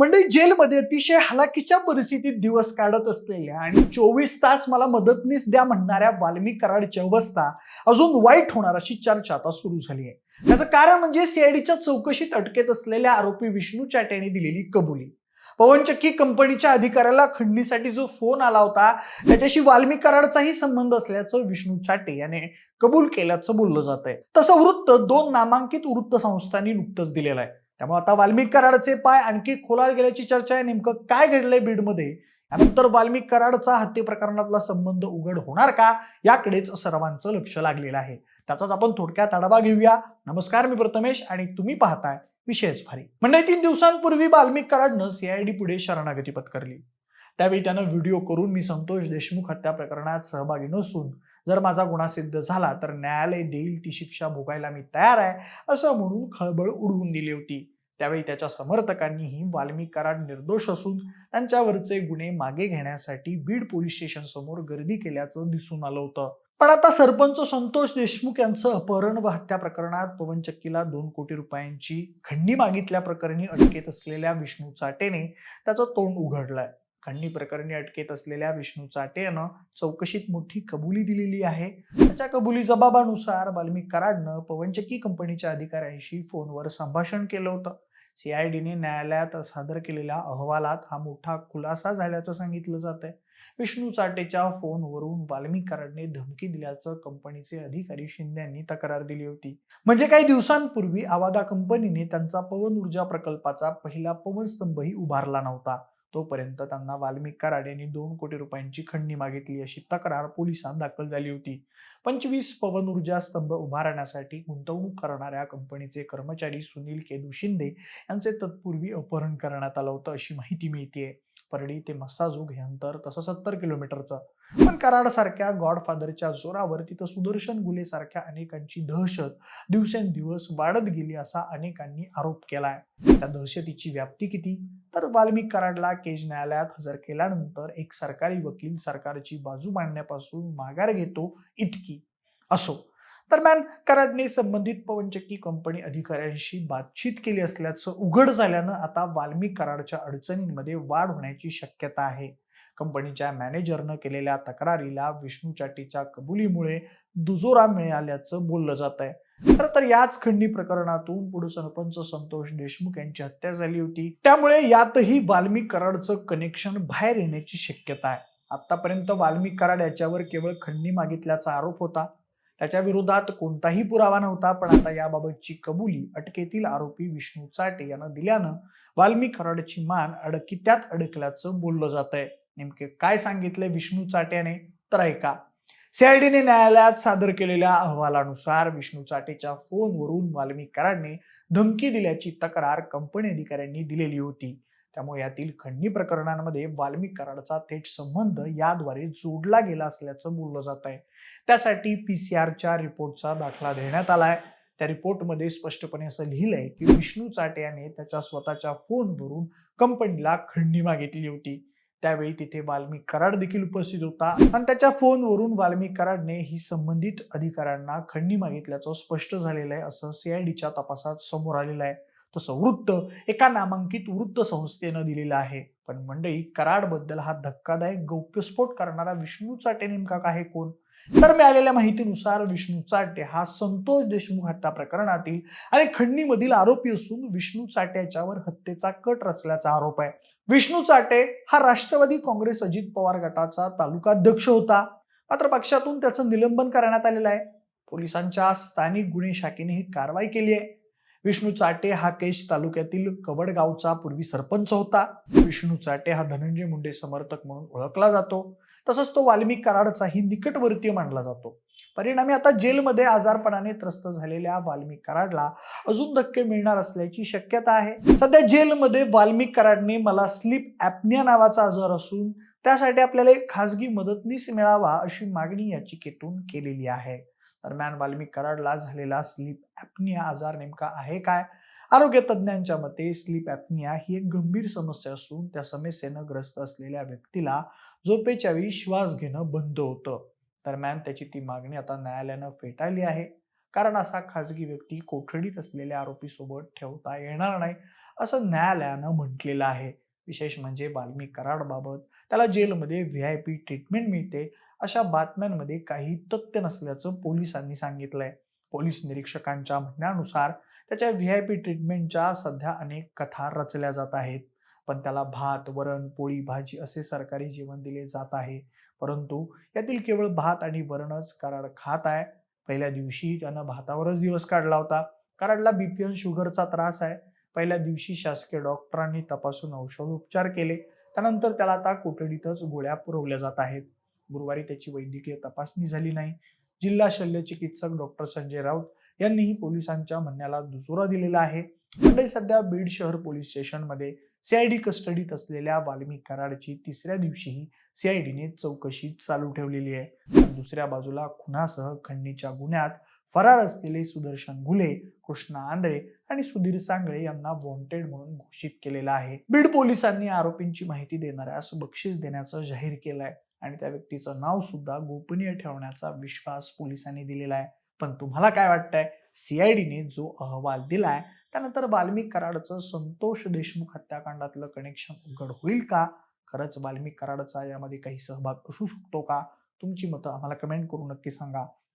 म्हणजे जेलमध्ये अतिशय हलाखीच्या परिस्थितीत दिवस काढत असलेल्या आणि चोवीस तास मला मदतनीस द्या म्हणणाऱ्या वाल्मी कराडची अवस्था अजून वाईट होणार अशी चर्चा आता सुरू झाली आहे. त्याचं कारण म्हणजे सीआयडीच्या चौकशीत अटकेत असलेल्या आरोपी विष्णू चाटे यांनी दिलेली कबुली. पवनचक्की कंपनीच्या अधिकाऱ्याला खंडणीसाठी जो फोन आला होता त्याच्याशी वाल्मी कराडचाही संबंध असल्याचं विष्णू चाटे याने कबूल केल्याचं बोललं जात आहे तसं वृत्त दोन नामांकित वृत्त संस्थांनी नुकतंच दिलेलं आहे. त्यामुळे आता वाल्मिक कराडचे पाय आणखी खोलात गेल्याची चर्चा आहे. नेमकं काय घडलंय बीडमध्ये? यानंतर वाल्मिक कराडचा हत्ये प्रकरणातला संबंध उघड होणार का? याकडेच सर्वांचं लक्ष लागलेलं आहे. त्याचाच आपण थोडक्यात आढावा घेऊया. नमस्कार मी प्रथमेश आणि तुम्ही पाहताय विषयच भारी. म्हणजे तीन दिवसांपूर्वी वाल्मिक कराडनं सीआयडी पुढे शरणागती पत्करली. त्यावेळी त्यानं व्हिडिओ करून मी संतोष देशमुख हत्या प्रकरणात सहभागी नसून जर माझा गुन्हा सिद्ध झाला तर न्यायालय देईल ती शिक्षा भोगायला मी तयार आहे असं म्हणून खळबळ उडवून दिली होती. त्यावेळी त्याच्या समर्थकांनीही वाल्मिक कराड निर्दोष असून त्यांच्यावरचे गुन्हे मागे घेण्यासाठी बीड पोलीस स्टेशन समोर गर्दी केल्याचं दिसून आलं होतं. पण आता सरपंच संतोष देशमुख यांचं अपहरण व हत्या प्रकरणात पवन चक्कीला दोन कोटी रुपयांची खंडी मागितल्या प्रकरणी अटकेत असलेल्या विष्णू चाटेने त्याचं तोंड उघडलंय. खंडणी प्रकरणी अटकेत असलेल्या विष्णू चाटे यानं चौकशीत मोठी कबुली दिलेली आहे. त्याच्या कबुली जबाबानुसार वाल्मिक कराडनं पवनचक्की कंपनीच्या अधिकाऱ्यांशी फोनवर संभाषण केलं होतं. सीआयडीने न्यायालयात सादर केलेल्या अहवालात हा मोठा खुलासा झाल्याचं सांगितलं जात आहे विष्णू चाटेच्या फोनवरून वाल्मिक कराडने धमकी दिल्याचं कंपनीचे अधिकारी शिंदे यांनी तक्रार दिली होती. म्हणजे काही दिवसांपूर्वी आवादा कंपनीने त्यांचा पवन ऊर्जा प्रकल्पाचा पहिला पवनस्तंभही उभारला नव्हता. तोपर्यंत त्यांना वाल्मिक कराड यांनी दोन कोटी रुपयांची खंडणी मागितली अशी तक्रार पोलिसांत दाखल झाली होती. पंचवीस पवन ऊर्जा स्तंभ उभारण्यासाठी गुंतवणूक करणाऱ्या कंपनीचे कर्मचारी सुनील केदू शिंदे यांचे तत्पूर्वी अपहरण करण्यात आलं होतं अशी माहिती मिळतीये. परडी ते मस्साजोग हे अंतर तसं सत्तर किलोमीटरचं. पण कराड सारख्या गॉडफादरच्या जोरावर तिथं सुदर्शन गुले सारख्या अनेकांची दहशत दिवसेंदिवस वाढत गेली असा अनेकांनी आरोप केलाय. त्या दहशतीची व्याप्ती किती? तर वाल्मिक कराडला केज न्यायालयात हजर केल्यानंतर एक सरकारी वकील सरकारची बाजू मांडण्यापासून माघार घेतो इतकी असो. दरम्यान कराडने संबंधित पवनचक्की कंपनी अधिकाऱ्यांशी बातचीत केली असल्याचं उघड झाल्यानं आता वाल्मी कराडच्या अडचणींमध्ये वाढ होण्याची शक्यता आहे. कंपनीच्या मॅनेजरनं केलेल्या तक्रारीला विष्णू चाटीच्या कबुलीमुळे दुजोरा मिळाल्याचं बोललं जात आहे खरं तर याच खंडणी प्रकरणातून पुढे सरपंच संतोष देशमुख यांची हत्या झाली होती. त्यामुळे यातही वाल्मी कराडचं कनेक्शन बाहेर येण्याची शक्यता आहे. आतापर्यंत वाल्मी कराड याच्यावर केवळ खंडणी मागितल्याचा आरोप होता. त्याच्या विरोधात कोणताही पुरावा नव्हता पण आता याबाबतची कबुली अटकेतील आरोपी विष्णू चाटे यांना दिल्यानं वाल्मी खराडची मान अडकित्यात अडकल्याचं बोललं जात आहे नेमके काय सांगितलंय विष्णू चाटे याने तर ऐका. सीआयडीने न्यायालयात सादर केलेल्या अहवालानुसार विष्णू चाटेच्या फोनवरून वाल्मी कराडने धमकी दिल्याची तक्रार कंपनी अधिकाऱ्यांनी दिलेली होती. त्यामुळे यातील खंडणी प्रकरणांमध्ये वाल्मिक कराडचा थेट संबंध याद्वारे जोडला गेला असल्याचं बोललं जात आहे. त्यासाठी पी सी आरच्या रिपोर्टचा दाखला देण्यात आलाय त्या रिपोर्टमध्ये स्पष्टपणे असं लिहिलंय की विष्णू चाटे याने त्याच्या स्वतःच्या फोनवरून कंपनीला खंडणी मागितली होती. त्यावेळी तिथे वाल्मिक कराड देखील उपस्थित होता आणि त्याच्या फोनवरून वाल्मिक कराडने ही संबंधित अधिकाऱ्यांना खंडणी मागितल्याचं स्पष्ट झालेलं आहे असं सीआयडीच्या तपासात समोर आलेलं आहे. तसं वृत्त एका नामांकित वृत्त संस्थेनं दिलेलं आहे. पण मंडळी कराडबद्दल हा धक्कादायक गौप्यस्फोट करणारा विष्णू चाटे नेमका काय कोण? तर मिळालेल्या माहितीनुसार विष्णू चाटे हा संतोष देशमुख हत्या प्रकरणातील आणि खंडणीमधील आरोपी असून विष्णू चाटे याच्यावर हत्येचा कट रचल्याचा आरोप आहे. विष्णू चाटे हा राष्ट्रवादी काँग्रेस अजित पवार गटाचा तालुका अध्यक्ष होता. मात्र पक्षातून त्याचं निलंबन करण्यात आलेलं आहे. पोलिसांच्या स्थानिक गुन्हे शाखेने ही कारवाई केली आहे. विष्णू चाटे हा केश तालुक्यातील कवडगावचा पूर्वी सरपंच होता. विष्णू चाटे हा धनंजय मुंडे समर्थक म्हणून ओळखला जातो. तसंच तो वाल्मिक कराडचाही निकटवर्तीय मानला जातो. परिणामी आता जेलमध्ये आजारपणाने त्रस्त झालेल्या वाल्मिक कराडला अजून धक्के मिळणार असल्याची शक्यता आहे. सध्या जेलमध्ये वाल्मिक कराडने मला स्लीप ॲपनिया नावाचा आजार असून त्यासाठी आपल्याला एक खासगी मदतनीस मिळावा अशी मागणी याचिकेतून केलेली आहे. दरम्यान वाल्मिक कराडला झालेला स्लीप ॲपनिया आजार नेमका आहे काय? आरोग्य तज्ज्ञांच्या मते स्लीप ॲपनिया ही एक गंभीर समस्या असून त्या समस्येनं ग्रस्त असलेल्या व्यक्तीला झोपेच्या वेळी श्वास घेणं बंद होतं. दरम्यान त्याची ती मागणी आता न्यायालयानं फेटाळली आहे. कारण असा खाजगी व्यक्ती कोठडीत असलेल्या आरोपीसोबत ठेवता येणार नाही असं न्यायालयानं म्हटलेलं आहे. विशेष म्हणजे वाल्मी कराडबाबत त्याला जेलमध्ये व्ही आय पी ट्रीटमेंट मिळते अशा बातम्यांमध्ये काही तथ्य नसल्याचं पोलिसांनी सांगितलंय. पोलीस निरीक्षकांच्या म्हणण्यानुसार त्याच्या व्ही आय पी ट्रीटमेंटच्या सध्या अनेक कथा रचल्या जात आहेत. पण त्याला भात वरण पोळी भाजी असे सरकारी जेवण दिले जात आहे. परंतु यातील केवळ भात आणि वरणच कराड खात आहे. पहिल्या दिवशी त्यानं भातावरच दिवस काढला होता. कराडला बीपीएन शुगरचा त्रास आहे. पहिल्या दिवशी शासकीय डॉक्टरांनी तपासून औषधोपचार केले. त्यानंतर त्याला आता कोठडीतच गोळ्या पुरवल्या जात आहेत. गुरुवारी त्याची वैद्यकीय तपासणी झाली नाही. जिल्हा शल्य चिकित्सक डॉक्टर संजय राऊत यांनीही पोलिसांच्या म्हणण्याला दुजोरा दिलेला आहे. मंडळी सध्या बीड शहर पोलीस स्टेशनमध्ये सीआयडी कस्टडीत असलेल्या वाल्मिक कराडची तिसऱ्या दिवशीही सीआयडीने चौकशी चालू ठेवलेली आहे. दुसऱ्या बाजूला खुनासह खंडणीच्या गुन्ह्यात फरार असलेले सुदर्शन घुले कृष्णा आंधळे आणि सुधीर सांगळे यांना वॉन्टेड म्हणून घोषित केलेलं आहे. बीड पोलिसांनी आरोपींची माहिती देणाऱ्यास बक्षीस देण्याचं जाहीर केलंय आणि त्या व्यक्तीचं नाव सुद्धा गोपनीय ठेवण्याचा विश्वास पोलिसांनी दिलेला आहे. पण तुम्हाला काय वाटतंय? सीआयडीने जो अहवाल दिलाय त्यानंतर बाल्मिक कराडचं संतोष देशमुख हत्याकांडातलं कनेक्शन उघड होईल का? खरंच बाल्मिक कराडचा यामध्ये काही सहभाग असू शकतो का? तुमची मतं आम्हाला कमेंट करून नक्की सांगा.